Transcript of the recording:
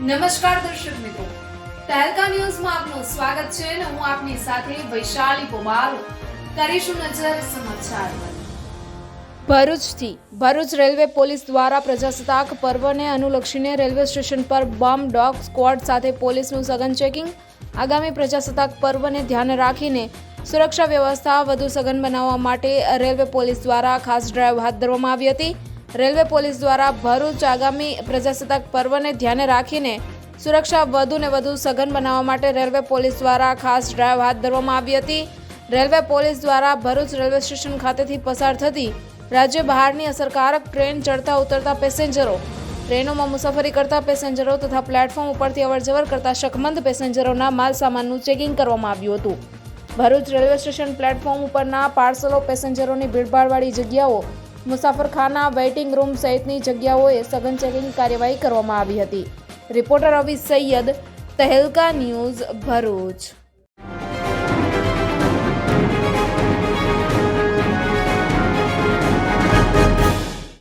નમસ્કાર દર્શક મિત્રો. તહેલકા ન્યૂઝમાં આપનું સ્વાગત છે અને હું આપની સાથે વૈશાલી કુમાર કરીશું નજર સમાચાર ભરૂચથી ભરૂચ રેલવે પોલીસ દ્વારા પ્રજાસત્તાક પર્વને અનુલક્ષીને રેલવે સ્ટેશન પર બોમ્બ ડોગ સ્ક્વોડ સાથે પોલીસનું સઘન ચેકિંગ. આગામી પ્રજાસત્તાક પર્વને ધ્યાને રાખીને સુરક્ષા વ્યવસ્થા વધુ સઘન બનાવવા માટે રેલવે પોલીસ દ્વારા ખાસ ડ્રાઈવ હાથ ધરવામાં આવી હતી. રેલવે પોલીસ દ્વારા ભરૂચ આગામી પ્રજાસત્તાક પર્વને ધ્યાને રાખીને સુરક્ષા વધુ ને વધુ સઘન બનાવવા માટે રેલવે પોલીસ દ્વારા ખાસ ડ્રાઈવ હાથ ધરવામાં આવી હતી. રેલવે પોલીસ દ્વારા ભરૂચ રેલવે સ્ટેશન ખાતેથી પસાર થતી રાજ્ય બહારની અસરકારક ટ્રેન ચડતા ઉતરતા પેસેન્જરો, ટ્રેનોમાં મુસાફરી કરતા પેસેન્જરો તથા પ્લેટફોર્મ ઉપરથી અવરજવર કરતા શકમંદ પેસેન્જરોના માલ સામાનનું ચેકિંગ કરવામાં આવ્યું હતું. ભરૂચ રેલવે સ્ટેશન પ્લેટફોર્મ ઉપરના પાર્સલો પેસેન્જરોની ભીડભાડવાળી જગ્યાઓ મુસાફરખાના વેઇટિંગ રૂમ સહિતની જગ્યાઓએ સઘન ચેકિંગ કાર્યવાહી કરવામાં આવી હતી. Reporter Avi Sayed, Tehelka news Bharuch.